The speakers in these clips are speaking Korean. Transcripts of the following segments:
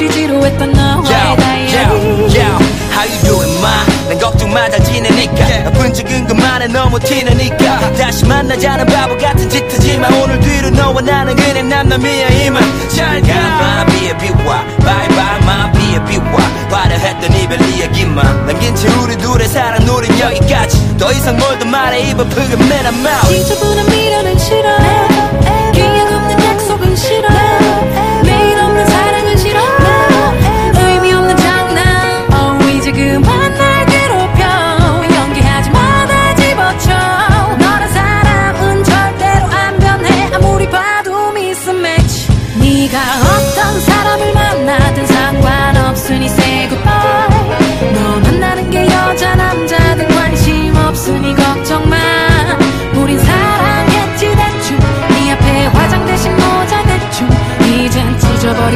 없이 지루했던 나와의 yeah, 다이어리 yeah, yeah. How you doing ma? 난 걱정 마잘 지내니까 yeah. 나쁜 적은 그만해 너무 티내니까 uh. 다시 만나자는 바보 같은 짓 하지만 오늘 뒤로 너와 나는 그냥 남남이야 이만. 잘가. My be a 비와. Bye bye my be a 비와. 바라했던 이별 이야기만 남긴 채 우리 둘의 사랑 우린 여기까지. 더 이상 뭘 더 말해. 입을 푸게 맨 I'm out 지저분한 미련은 싫어해.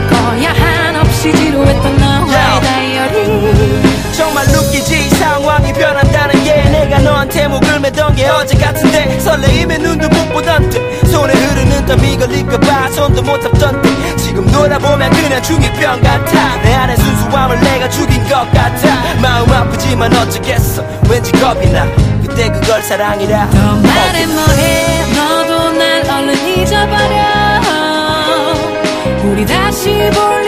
거야. 한없이 지루했던 나와의 Yeah. 다이어리. 정말 웃기지? 상황이 변한다는 게 내가 너한테 목을 매던 게 어제 같은데. 설레임에 눈도 못 보던 때 손에 흐르는 땀 이 걸릴까봐 손도 못 잡던 때 지금 돌아보면 그냥 중이병 같아. 내 안에 순수함을 내가 죽인 것 같아. 마음 아프지만 어쩌겠어. 왠지 겁이 나. 그때 그걸 사랑이라. 더 말해 뭐해? 너도 날 얼른 잊어버려 다시